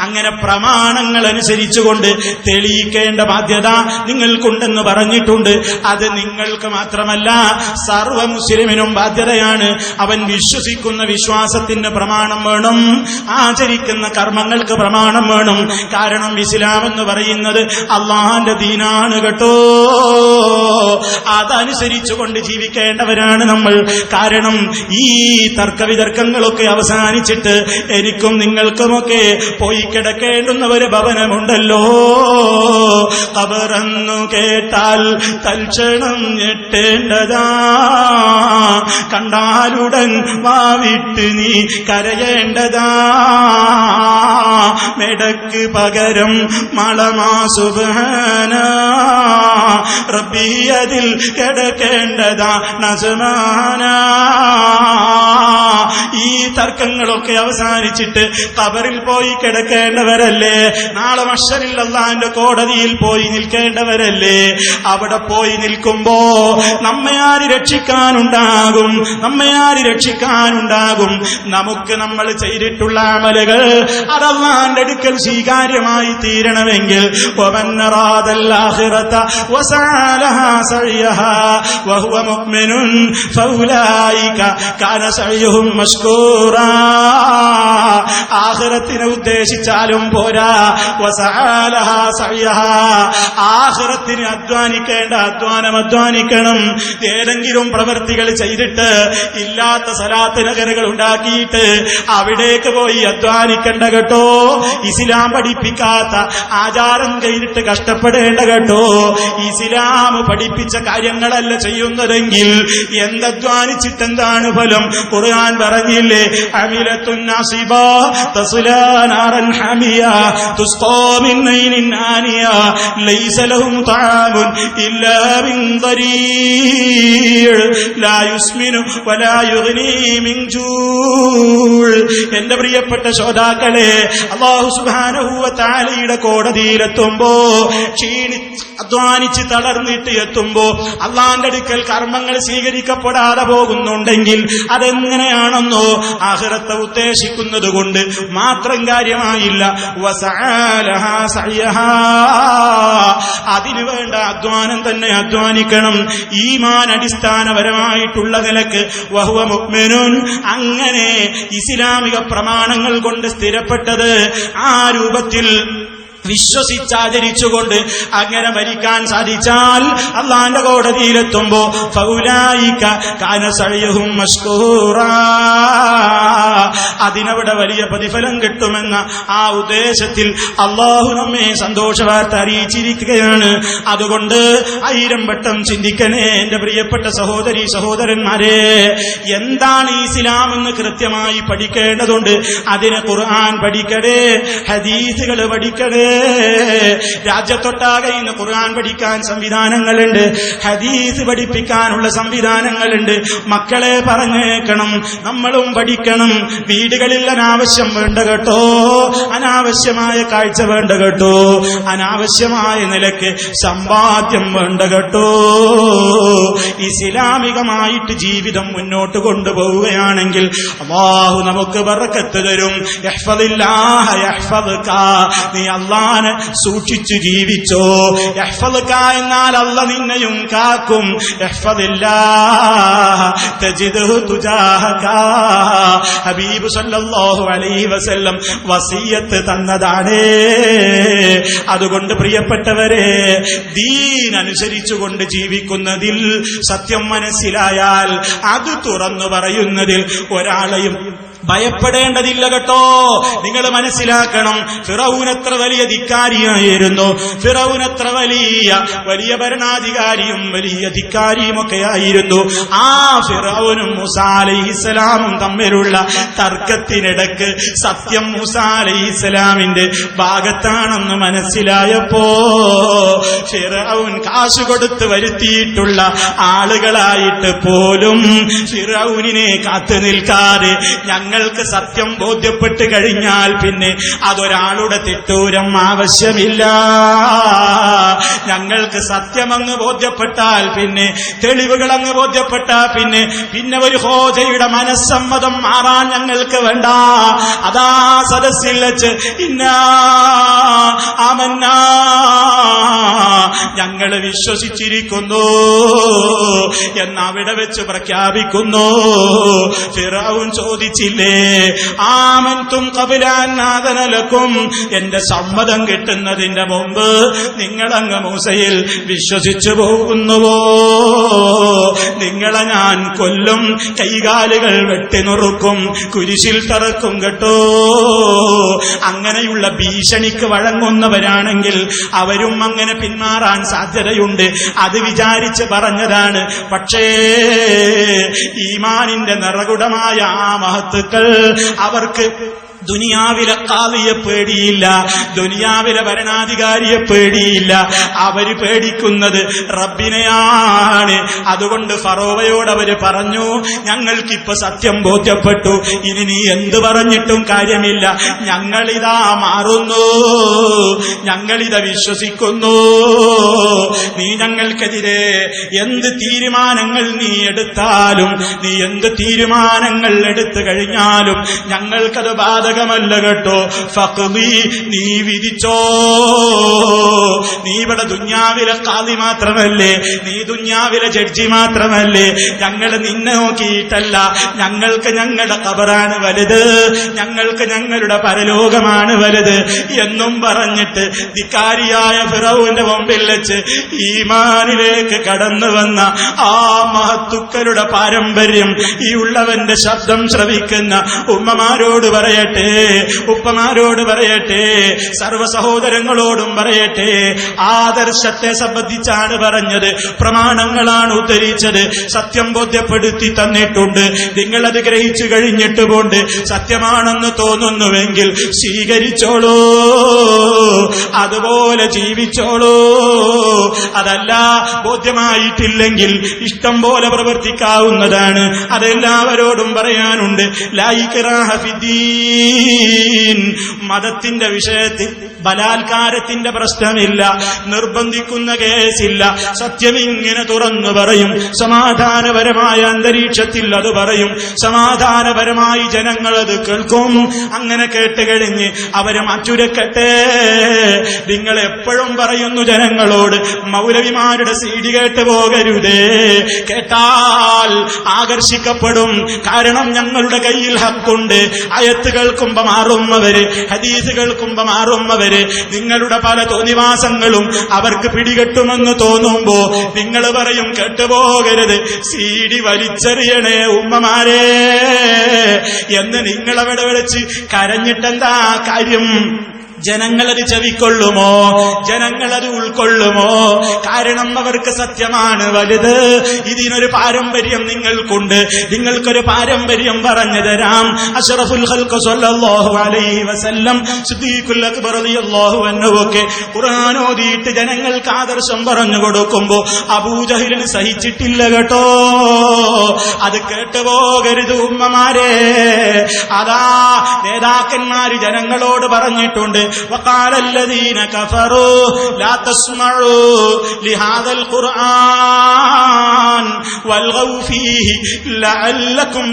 അങ്ങനെ പ്രമാണങ്ങൾ അനുസരിച്ചുകൊണ്ട് തെളിയിക്കേണ്ട ബാധ്യത നിങ്ങൾക്കുണ്ടെന്ന് പറഞ്ഞിട്ടുണ്ട്. അത് നിങ്ങൾക്ക് മാത്രമല്ല സർവ മുസ്ലിമിനും ബാധ്യതയാണ്. അവൻ വിശ്വസിക്കുന്ന വിശ്വാസത്തിന് പ്രമാണം വേണം ആചരിക്കുന്ന കർമ്മങ്ങൾക്ക് പ്രമാണം വേണം. കാരണം ഇസ്ലാം എന്ന് പറയുന്നത് അള്ളാഹാന്റെ ദീനാണ് കേട്ടോ. അതനുസരിച്ചുകൊണ്ട് ജീവിക്കേണ്ടവരാണ് നമ്മൾ. കാരണം ഈ തർക്കവിതർക്കങ്ങളൊക്കെ അവസാനിച്ചിട്ട് എനിക്കും നിങ്ങൾക്കുമൊക്കെ പോയി കിടക്കേണ്ടുന്ന ഒരു ഭവനമുണ്ടല്ലോ. കബറന്നു കേട്ടാൽ തൽക്ഷണം ഞെട്ടേണ്ടതാ. കണ്ടാലുടൻ വാവിട്ട് നീ കരയേണ്ടതാ. മെടക്ക് പകരം മളമാ സുബാന. റബ്ബി അതിൽ കിടക്കേണ്ടതാ നസമാന ഈ തർക്കങ്ങളൊക്കെ അവസാനിച്ചിട്ട് കബറിൽ പോയി പോയി കിടക്കേണ്ടവരല്ലേ? നാളെ മഷറിൽ അള്ളാന്റെ കോടതിയിൽ പോയി നിൽക്കേണ്ടവരല്ലേ? അവിടെ പോയി നിൽക്കുമ്പോ നമ്മെ ആര് രക്ഷിക്കാനുണ്ടാകും? നമ്മെ ആര് രക്ഷിക്കാനുണ്ടാകും? നമുക്ക് നമ്മൾ ചെയ്തിട്ടുള്ള അമലുകൾ അതല്ലാന്റെ അടുക്കൽ സ്വീകാര്യമായി തീരണമെങ്കിൽ ആഹ്റത്തിനെ ഉദ്ദേശിച്ചാലും പോരാ. അധ്വാനിക്കേണ്ട അധ്വാനം അധ്വാനിക്കണം. ഏതെങ്കിലും പ്രവൃത്തികൾ ചെയ്തിട്ട് ഇല്ലാത്ത സലാത്ത് നഗരകൾ ഉണ്ടാക്കിയിട്ട് അവിടേക്ക് പോയി അധ്വാനിക്കേണ്ട കേട്ടോ. ഇസ്ലാം പഠിപ്പിക്കാത്ത ആചാരം കഴിഞ്ഞിട്ട് കഷ്ടപ്പെടേണ്ട കേട്ടോ. ഇസ്ലാം പഠിപ്പിച്ച കാര്യങ്ങളല്ല ചെയ്യുന്നതെങ്കിൽ എന്തധ്വാനിച്ചിട്ടെന്താണ് ഫലം? ഖുർആൻ പറഞ്ഞില്ലേ അമിലത്തുന്ന തസ്ലാ നാറൻ ഹമിയ തുസ്ഖാ മിൻ നൈനിൻ ആനിയ ലൈസ ലഹും തആമുൻ ഇല്ലാ മിൻ ضريع ലാ യുസ്മിനു വലാ യുഗ്നി മിൻ ജൂൾ എന്റെ പ്രിയപ്പെട്ട ശ്രോതാക്കളെ അല്ലാഹു സുബ്ഹാനഹു വ തആലയുടെ കോടതിയിലെത്തുമ്പോ ക്ഷീണി അധ്വാനിച്ച് തളർന്നിട്ട് എത്തുമ്പോ അള്ളാന്റെ അടുക്കൽ കർമ്മങ്ങൾ സ്വീകരിക്കപ്പെടാതെ പോകുന്നുണ്ടെങ്കിൽ അതെങ്ങനെയാണെന്നോ ആഹ്റത്തെ ഉദ്ദേശിക്കുന്നത് കൊണ്ട് മാത്രം കാര്യമായില്ല. അതിനു വേണ്ട അധ്വാനം തന്നെ അധ്വാനിക്കണം. ഈമാൻ അടിസ്ഥാനപരമായിട്ടുള്ള നിലയ്ക്ക് വഹുവ അങ്ങനെ ഇസ്ലാമിക പ്രമാണങ്ങൾ കൊണ്ട് സ്ഥിരപ്പെട്ടത് ആ രൂപത്തിൽ വിശ്വസിച്ചാചരിച്ചുകൊണ്ട് അങ്ങനെ മരിക്കാൻ സാധിച്ചാൽ അള്ളാന്റെ കോടതിയിലെത്തുമ്പോ ഫൗലായിക്ക അതിനവിടെ വലിയ പ്രതിഫലം കിട്ടുമെന്ന ആ ഉദ്ദേശത്തിൽ അള്ളാഹു നമ്മെ സന്തോഷവാർത്ത അറിയിച്ചിരിക്കുകയാണ്. അതുകൊണ്ട് ആയിരം വട്ടം ചിന്തിക്കണേ എന്റെ പ്രിയപ്പെട്ട സഹോദരി സഹോദരന്മാരെ. എന്താണ് ഇസ്ലാം എന്ന് കൃത്യമായി പഠിക്കേണ്ടതുണ്ട്? അതിനെ ഖുർആൻ പഠിക്കണേ ഹദീസുകൾ പഠിക്കണേ. രാജ്യത്തൊട്ടാകെ ഇന്ന് ഖുർആൻ പഠിക്കാൻ സംവിധാനങ്ങളുണ്ട് ഹദീസ് പഠിപ്പിക്കാനുള്ള സംവിധാനങ്ങളുണ്ട്. മക്കളെ പറഞ്ഞേക്കണം നമ്മളും പഠിക്കണം വീടുകളിൽ അനാവശ്യം വേണ്ട കേട്ടോ. അനാവശ്യമായ കാഴ്ച വേണ്ട കേട്ടോ. അനാവശ്യമായ നിലയ്ക്ക് സമ്പാദ്യം വേണ്ട കേട്ടോ. ഇസ്ലാമികമായിട്ട് ജീവിതം മുന്നോട്ട് കൊണ്ടുപോവുകയാണെങ്കിൽ അള്ളാഹു നമുക്ക് ബറക്കത്ത് തരും. നീ അള്ളാനെ സൂക്ഷിച്ചു ജീവിച്ചോ. എന്നാൽ അല്ല നിന്നെയും കാക്കും. ഹബീബ് അലൈഹി വസല്ലം വസിയത്ത് തന്നതാണ്. അതുകൊണ്ട് പ്രിയപ്പെട്ടവരെ ദീൻ അനുസരിച്ചുകൊണ്ട് ജീവിക്കുന്നതിൽ സത്യം മനസ്സിലായാൽ അത് തുറന്നു പറയുന്നതിൽ ഒരാളെയും ഭയപ്പെടേണ്ടതില്ല കേട്ടോ. നിങ്ങൾ മനസ്സിലാക്കണം ഫിറൌനത്ര വലിയ ധിക്കാരിയായിരുന്നു. എത്ര വലിയ വലിയ ഭരണാധികാരിയും വലിയ ധിക്കാരിയും ഒക്കെ ആയിരുന്നു ആ ഫിറൌനും മുസാലിസ്ലാമും തമ്മിലുള്ള തർക്കത്തിനിടക്ക് സത്യം മുസാലിസ്ലാമിന്റെ ഭാഗത്താണെന്ന് മനസ്സിലായപ്പോ ഫിറൌൻ കാശ് കൊടുത്ത് വരുത്തിയിട്ടുള്ള ആളുകളായിട്ട് പോലും ഫിറൌനിനെ കാത്തു നിൽക്കാതെ ഞങ്ങൾ ഞങ്ങൾക്ക് സത്യം ബോധ്യപ്പെട്ട് കഴിഞ്ഞാൽ പിന്നെ അതൊരാളുടെ തിട്ടൂരം ആവശ്യമില്ല. ഞങ്ങൾക്ക് സത്യമങ്ങ് ബോധ്യപ്പെട്ടാൽ പിന്നെ തെളിവുകൾ അങ്ങ് ബോധ്യപ്പെട്ടാൽ പിന്നെ പിന്നെ ഒരു ഹോജയുടെ മനസ്സമ്മതം മാറാൻ ഞങ്ങൾക്ക് വേണ്ട. അതാ സദസ്സിൽ വെച്ച് ഇന്നാ ഞങ്ങൾ വിശ്വസിച്ചിരിക്കുന്നു എന്നവിടെ വെച്ച് പ്രഖ്യാപിക്കുന്നു. ഫിറാവും ചോദിച്ചില്ലേ? ആമന്തും കപിലാനാഥനലക്കും എന്റെ സമ്മതം കിട്ടുന്നതിന്റെ മുമ്പ് നിങ്ങളങ്ങ് മൂസയിൽ വിശ്വസിച്ചു പോകുന്നുവോ? നിങ്ങളെ ഞാൻ കൊല്ലും കൈകാലുകൾ വെട്ടിനുറുക്കും കുരിശിൽ തറക്കും കേട്ടോ. അങ്ങനെയുള്ള ഭീഷണിക്ക് വഴങ്ങുന്നവരാണെങ്കിൽ അവരും അങ്ങനെ പിന്മാറാൻ സാധ്യതയുണ്ട്. അത് വിചാരിച്ച് പറഞ്ഞതാണ് പക്ഷേ ഈമാനിന്റെ നിറകുടമായ ആ മഹത്തുക്കൾ അവർക്ക് ദുനിയാവിലെ കാവിയെ പേടിയില്ല ദുനിയാവിലെ ഭരണാധികാരിയെ പേടിയില്ല. അവർ പേടിക്കുന്നത് റബ്ബിനെയാണ്. അതുകൊണ്ട് ഫറോവയോട് അവർ പറഞ്ഞു ഞങ്ങൾക്കിപ്പോ സത്യം ബോധ്യപ്പെട്ടു. ഇനി നീ എന്ത് പറഞ്ഞിട്ടും കാര്യമില്ല. ഞങ്ങളിതാ മാറുന്നു. ഞങ്ങളിത വിശ്വസിക്കുന്നു. നീ ഞങ്ങൾക്കെതിരെ എന്ത് തീരുമാനങ്ങൾ നീ എടുത്താലും നീ എന്ത് തീരുമാനങ്ങൾ എടുത്തു കഴിഞ്ഞാലും ഞങ്ങൾക്കത് ബാധകമല്ല കേട്ടോ. നീ വിധിച്ചോ? നീ ഇവിടെ ദുഞ്ഞാവിലെ കാതി മാത്രമല്ലേ? നീ ദുഞ്ഞാവിലെ ജഡ്ജി മാത്രമല്ലേ? ഞങ്ങൾ നിന്നെ നോക്കിയിട്ടല്ല. ഞങ്ങൾക്ക് ഞങ്ങളുടെ കബറാണ് വലുത്. ഞങ്ങൾക്ക് ഞങ്ങളുടെ പരലോകമാണ് വലുത്. എന്നും പറഞ്ഞിട്ട് ധിക്കാരിയായ ഫിറവുവിന്റെ മുമ്പിൽ വെച്ച് ഈമാനിലേക്ക് കടന്നു വന്ന ആ മഹത്തുക്കളുടെ പാരമ്പര്യം ഈ ഉള്ളവന്റെ ശബ്ദം ശ്രവിക്കുന്ന ഉമ്മമാരോട് പറയട്ടെ. ഉപ്പമാരോട് പറയട്ടെ സർവ സഹോദരങ്ങളോടും പറയട്ടെ ആദർശത്തെ സംബന്ധിച്ചാണ് പറഞ്ഞത് പ്രമാണങ്ങളാണ് ഉദ്ധരിച്ചത് സത്യം ബോധ്യപ്പെടുത്തി തന്നിട്ടുണ്ട്. നിങ്ങളത് ഗ്രഹിച്ചു കഴിഞ്ഞിട്ട് കൊണ്ട് സത്യമാണെന്ന് തോന്നുന്നുവെങ്കിൽ സ്വീകരിച്ചോളൂ. അതുപോലെ ജീവിച്ചോളൂ. അതല്ല ബോധ്യമായിട്ടില്ലെങ്കിൽ ഇഷ്ടം പോലെ പ്രവർത്തിക്കാവുന്നതാണ്. അതെല്ലാവരോടും പറയാനുണ്ട്. ലായിക്കറാഹ ഫിദ്ദീൻ മതത്തിന്റെ വിഷയത്തിൽ ബലാത്കാരത്തിന്റെ പ്രശ്നമില്ല. നിർബന്ധിക്കുന്ന കേസില്ല. സത്യം ഇങ്ങനെ തുറന്നു പറയും. സമാധാനപരമായ അന്തരീക്ഷത്തിൽ അത് പറയും. സമാധാനപരമായി ജനങ്ങൾ അത് കേൾക്കും. അങ്ങനെ കേട്ട് കേട്ടുകഴിഞ്ഞ് അവരെ മറ്റുരക്കട്ടെ. നിങ്ങൾ എപ്പോഴും പറയുന്നു ജനങ്ങളോട് മൗലവിമാരുടെ സീഡി കേട്ട് പോകരുതേ. കേട്ടാൽ ആകർഷിക്കപ്പെടും. കാരണം ഞങ്ങളുടെ കയ്യിൽ ഹക്കുണ്ട്. അയത്ത് കേൾക്കുമ്പോ മാറുന്നവര് ഹദീസ് കേൾക്കുമ്പോ മാറുന്നവര് നിങ്ങളുടെ പല തോന്നിവാസങ്ങളും അവർക്ക് പിടികെട്ടുമെന്ന് തോന്നുമ്പോ നിങ്ങൾ പറയും കേട്ടുപോകരുത്. സീഡി വലിച്ചെറിയണേ ഉമ്മമാരെ എന്ന് നിങ്ങളവിടെ വിളിച്ച് കരഞ്ഞിട്ടെന്താ കാര്യം? ജനങ്ങളത് ചെവിക്കൊള്ളുമോ? ജനങ്ങളത് ഉൾക്കൊള്ളുമോ? കാരണം അവർക്ക് സത്യമാണ് വലുത്. ഇതിനൊരു പാരമ്പര്യം നിങ്ങൾക്കുണ്ട്. നിങ്ങൾക്കൊരു പാരമ്പര്യം പറഞ്ഞു തരാം. അഷറഫുൽ സ്വല്ലല്ലാഹു അലൈഹി വസല്ലം സിദ്ദീഖുൽ അക്ബർ ജനങ്ങൾക്ക് ആദർശം പറഞ്ഞു കൊടുക്കുമ്പോ അബൂജഹിലിന് സഹിച്ചിട്ടില്ല കേട്ടോ. അത് കേട്ടുപോകരുത് ഉമ്മമാരെ. അതാ നേതാക്കന്മാര് ജനങ്ങളോട് പറഞ്ഞിട്ടുണ്ട് وقال الذين كفروا لا تسمعوا لهذا القرآن والغوا فيه لعلكم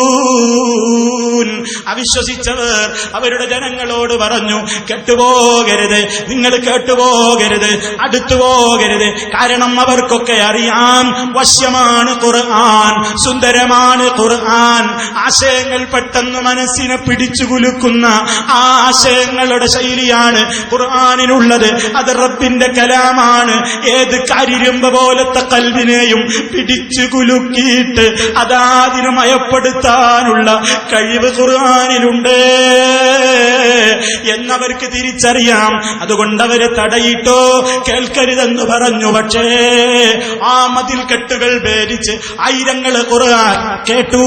تغلبون അവിശ്വസിച്ചവർ അവരുടെ ജനങ്ങളോട് പറഞ്ഞു കെട്ടുപോകരുത് നിങ്ങൾ കേട്ടുപോകരുത് അടുത്തു പോകരുത് കാരണം അവർക്കൊക്കെ അറിയാം വശ്യമാണ് ഖുർആൻ സുന്ദരമാണ് ഖുർആൻ ആശയങ്ങൾ പെട്ടെന്ന് മനസ്സിനെ പിടിച്ചു കുലുക്കുന്ന ആ ആശയങ്ങളുടെ ശൈലിയാണ് ഖുർആാനിനുള്ളത് അത് റബ്ബിന്റെ കലാമാണ്. ഏത് കരിരുമ്പ പോലത്തെ കൽവിനെയും പിടിച്ചു കുലുക്കിയിട്ട് അതാതിന് മയപ്പെടുത്താനുള്ള കഴിവ് ഖുർആാനിലുണ്ട്. എന്നവർക്ക് തിരിച്ചറിയാം. അതുകൊണ്ട് തടയിട്ടോ കേൾക്കരുതെന്ന് പറഞ്ഞു. പക്ഷേ ആ മതിൽ കെട്ടുകൾ ഭേദിച്ച് ആയിരങ്ങൾ ഖുർആൻ കേട്ടു.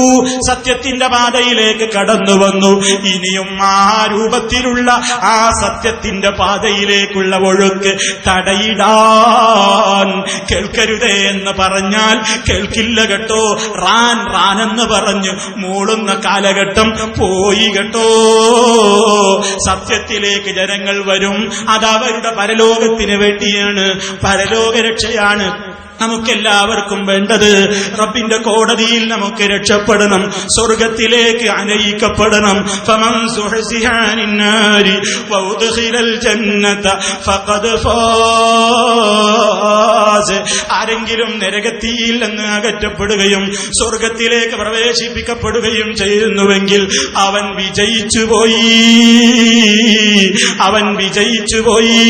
സത്യത്തിന്റെ പാതയിലേക്ക് കടന്നു വന്നു ഇനിയും ആ രൂപത്തിലുള്ള ആ സത്യത്തിന്റെ പാതയിലേക്കുള്ള ഒഴുക്ക് തടയിടാൻ കേൾക്കരുതേ എന്ന് പറഞ്ഞാൽ കേൾക്കില്ല കേട്ടോ. റാൻ റാൻ എന്ന് പറഞ്ഞ് മൂളുന്ന കാലഘട്ടം പോയി കേട്ടോ. സത്യത്തിലേക്ക് ജനങ്ങൾ വരും. അത് അവരുടെ പരലോകത്തിന് വേണ്ടിയാണ്. പരലോക രക്ഷയാണ് നമുക്കെല്ലാവർക്കും വേണ്ടത് റബ്ബിന്റെ കോടതിയിൽ നമുക്ക് രക്ഷപ്പെടണം സ്വർഗത്തിലേക്ക് അനയിക്കപ്പെടണം. ആരെങ്കിലും നരകത്തിയിൽ നിന്ന് അകറ്റപ്പെടുകയും സ്വർഗത്തിലേക്ക് പ്രവേശിപ്പിക്കപ്പെടുകയും ചെയ്യുന്നുവെങ്കിൽ അവൻ വിജയിച്ചു പോയി. അവൻ വിജയിച്ചു പോയി.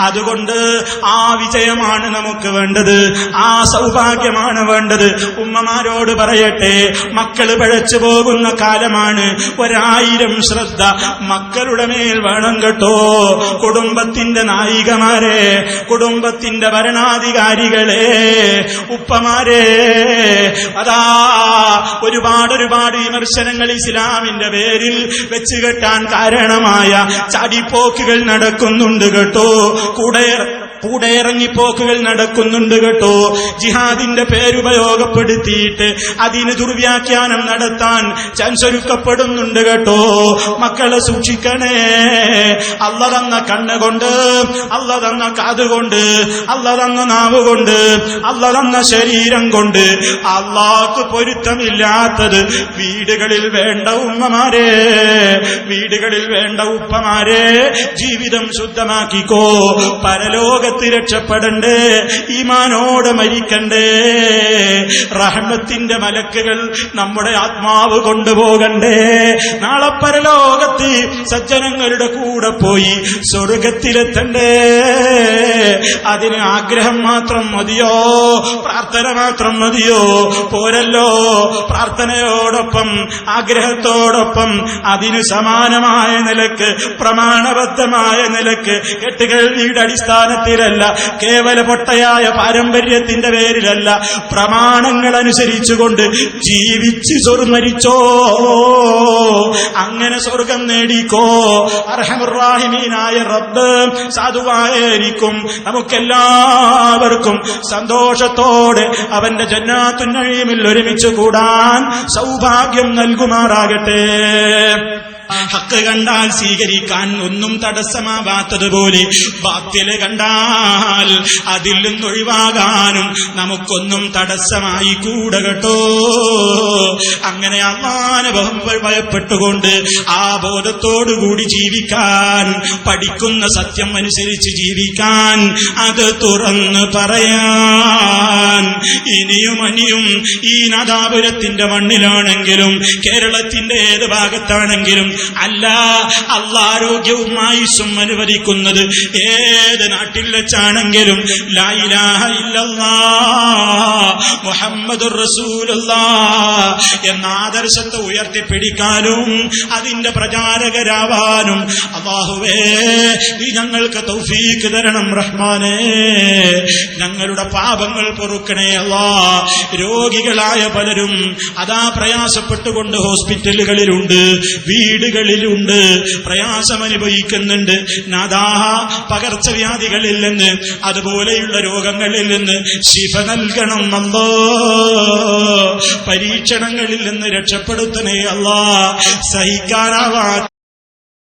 അതുകൊണ്ട് ആ വിജയമാണ് നമുക്ക് വേണ്ടത്. ആ സൗഭാഗ്യമാണ് വേണ്ടത്. ഉമ്മമാരോട് പറയട്ടെ മക്കൾ പഴച്ചു പോകുന്ന കാലമാണ്. ഒരായിരം ശ്രദ്ധ മക്കളുടെ മേൽ വേണം കേട്ടോ. കുടുംബത്തിന്റെ നായികമാരെ കുടുംബത്തിന്റെ ഭരണാധികാരികളെ ഉപ്പമാരെ. അതാ ഒരുപാട് ഒരുപാട് വിമർശനങ്ങൾ ഇസ്ലാമിന്റെ പേരിൽ വെച്ചുകെട്ടാൻ കാരണമായ ചടിപ്പോക്കുകൾ നടക്കുന്നുണ്ട് കേട്ടോ. കൂടെ കൂടെ ഇറങ്ങിപ്പോക്കുകൾ നടക്കുന്നുണ്ട് കേട്ടോ. ജിഹാദിന്റെ പേരുപയോഗപ്പെടുത്തിയിട്ട് അതിന് ദുർവ്യാഖ്യാനം നടത്താൻ ചൻസൊരുക്കപ്പെടുന്നുണ്ട് കേട്ടോ. മക്കളെ സൂക്ഷിക്കണേ. അല്ല തന്ന കണ്ണുകൊണ്ട് അല്ല തന്ന കാതുകൊണ്ട് അല്ല തന്ന നാവ് കൊണ്ട് അല്ല തന്ന ശരീരം കൊണ്ട് അള്ളാക്ക് പൊരുത്തമില്ലാത്തത് വീടുകളിൽ വേണ്ട ഉമ്മമാരെ വീടുകളിൽ വേണ്ട ഉപ്പമാരെ ജീവിതം ശുദ്ധമാക്കിക്കോ. പരലോകത്ത് രക്ഷപ്പെടണ്ടേ ഈമാനോടെ മരിക്കണ്ടേ. റഹ്മത്തിന്റെ മലക്കുകൾ നമ്മുടെ ആത്മാവ് കൊണ്ടുപോകണ്ടേ. നാളെ പരലോകത്ത് സജ്ജനങ്ങളുടെ കൂടെ പോയി സ്വർഗത്തിലെത്തണ്ടേ. അതിന് ആഗ്രഹം മാത്രം മതിയോ? പ്രാർത്ഥന മാത്രം മതിയോ? പോരല്ലോ. പ്രാർത്ഥനയോടൊപ്പം ആഗ്രഹത്തോടൊപ്പം അതിന് സമാനമായ നിലയ്ക്ക് പ്രമാണബദ്ധമായ നിലയ്ക്ക് കെട്ടുകേൾവിയുടെ അടിസ്ഥാനത്തിലല്ല കേവല പൊട്ടയായ പാരമ്പര്യത്തിന്റെ പേരിലല്ല. പ്രമാണങ്ങൾ അനുസരിച്ചുകൊണ്ട് ജീവിച്ച് സ്വർമരിച്ചോ അങ്ങനെ സ്വർഗം നേടിക്കോ? അർഹമുറാഹിമീനായ റബ്ബ് സാധുവായിരിക്കും. നമുക്കെല്ലാവർക്കും സന്തോഷത്തോടെ അവന്റെ ജന്നാത്തുന്നഴിയുമിൽ ഒരുമിച്ച് കൂടാൻ സൗഭാഗ്യം നൽകുമാറാകട്ടെ. ഹക്ക് കണ്ടാൽ സ്വീകരിക്കാൻ ഒന്നും തടസ്സമാവാത്തതുപോലെ ബാത്തിൽ കണ്ടാൽ അതിൽ നിന്നൊഴിവാകാനും നമുക്കൊന്നും തടസ്സമായി കൂടെ കേട്ടോ. അങ്ങനെ അള്ളാനെ ഭയപ്പെട്ടുകൊണ്ട് ആ ബോധത്തോടുകൂടി ജീവിക്കാൻ പഠിക്കുന്ന സത്യം അനുസരിച്ച് ജീവിക്കാൻ അത് തുറന്ന് പറയാൻ ഇനിയും അനിയും ഈ നാദാപുരത്തിന്റെ മണ്ണിലാണെങ്കിലും കേരളത്തിന്റെ ഏത് ഭാഗത്താണെങ്കിലും അല്ല അള്ളാരോഗ്യവും ആയുസ്സും അനുവദിക്കുന്നത് ഏത് നാട്ടിൽ വെച്ചാണെങ്കിലും ഇല്ലല്ലാ റസൂലുള്ളാ എന്ന ആദർശത്തെ ഉയർത്തിപ്പിടിക്കാനും അതിന്റെ പ്രചാരകരാവാനും അള്ളാഹുവേ നീ ഞങ്ങൾക്ക് തൗഫീക്ക് തരണം റഹ്മാനേ. ഞങ്ങളുടെ പാപങ്ങൾ പൊറുക്കണേ അല്ലാ രോഗികളായ പലരും അതാ പ്രയാസപ്പെട്ടുകൊണ്ട് ഹോസ്പിറ്റലുകളിലുണ്ട്. വീടുകളിലുണ്ട് പ്രയാസം അനുഭവിക്കുന്നുണ്ട് പകർച്ചവ്യാധികളിൽ നിന്ന് അതുപോലെയുള്ള രോഗങ്ങളിൽ നിന്ന് ശിഫ നൽകണം അല്ലോ പരീക്ഷണങ്ങളിൽ നിന്ന് രക്ഷപ്പെടുത്തണേ അല്ലാ സഹിക്കാനാവാ